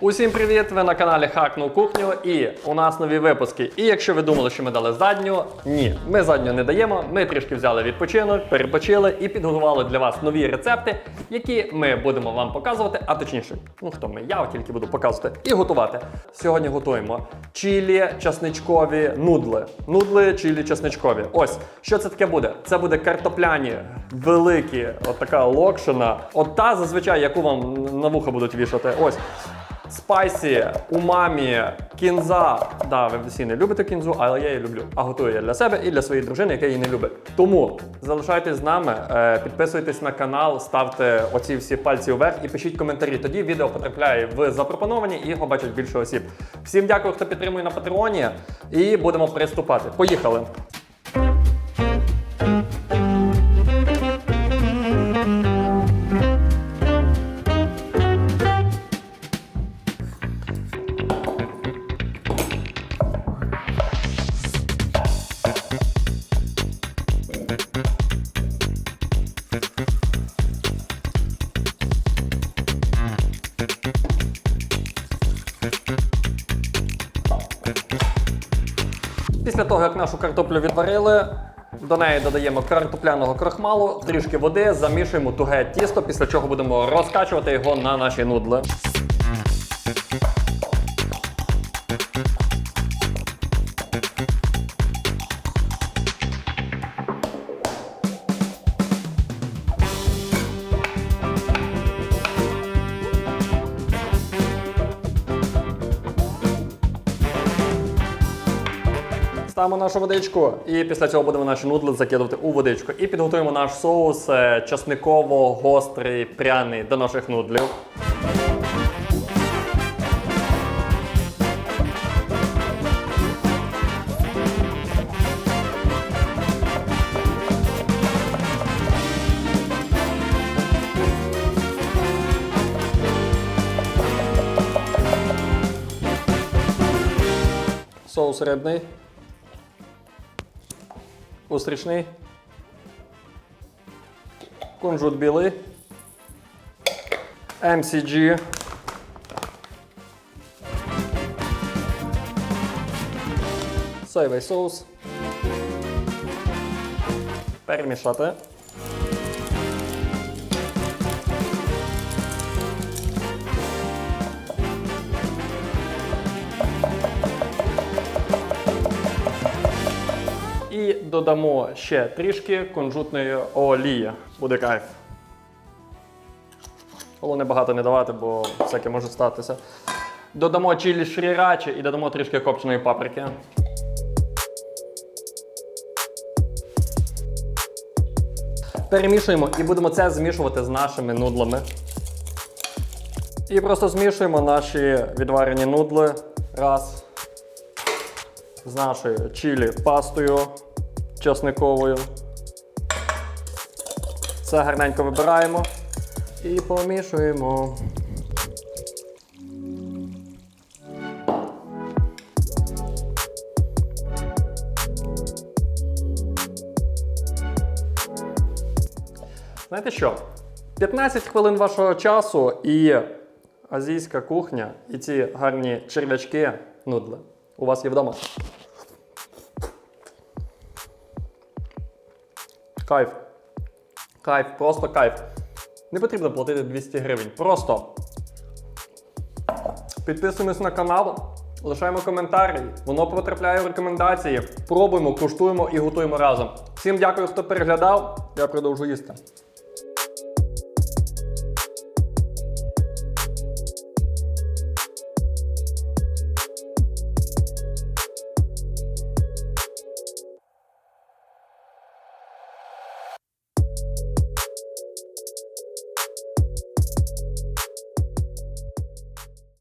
Усім привіт! Ви на каналі Хакнув кухню і у нас нові випуски. І якщо ви думали, що ми дали задню, ні, ми задню не даємо. Ми трішки взяли відпочинок, перепочили і підготували для вас нові рецепти, які ми будемо вам показувати, а точніше, ну хто ми, я тільки буду показувати і готувати. Сьогодні готуємо чилі часничкові нудли. Нудли чилі часничкові. Ось що це таке буде? Це буде картопляні, великі, от така локшина. От та зазвичай, яку вам на вуха будуть вішати. Ось. Спайсі, умамі, кінза. Да, ви всі не любите кінзу, але я її люблю. А готую я для себе і для своєї дружини, яка її не любить. Тому залишайтесь з нами, е, підписуйтесь на канал, ставте оці всі пальці вверх і пишіть коментарі. Тоді відео потрапляє в запропоновані і його бачать більше осіб. Всім дякую, хто підтримує на Патреоні. І будемо приступати. Поїхали! Після того, як нашу картоплю відварили, до неї додаємо картопляного крохмалу, трішки води, замішуємо туге тісто, після чого будемо розкачувати його на наші нудли. Ставимо нашу водичку, і після цього будемо наші нудли закидувати у водичку. І підготуємо наш соус е, часниково-гострий, пряний до наших нудлів. Соус рибний. Устрічний. Кунжут білий. MCG. Соєвий соус. Перемішати. Додамо ще трішки кунжутної олії. Буде кайф. Головне багато не давати, бо всяке може статися. Додамо чилі шрірачі і додамо трішки копченої паприки. Перемішуємо і будемо це змішувати з нашими нудлами. І просто змішуємо наші відварені нудли. Раз з нашою чилі пастою часниковою. Це гарненько вибираємо і помішуємо. Знаєте що? 15 хвилин вашого часу і азійська кухня, і ці гарні черв'ячки, нудли у вас є вдома. Кайф. Кайф, просто кайф. Не потрібно платити 200 гривень. Просто підписуємось на канал, лишаємо коментарі, воно потрапляє в рекомендації. Пробуємо, куштуємо і готуємо разом. Всім дякую, хто переглядав. Я продовжу їсти.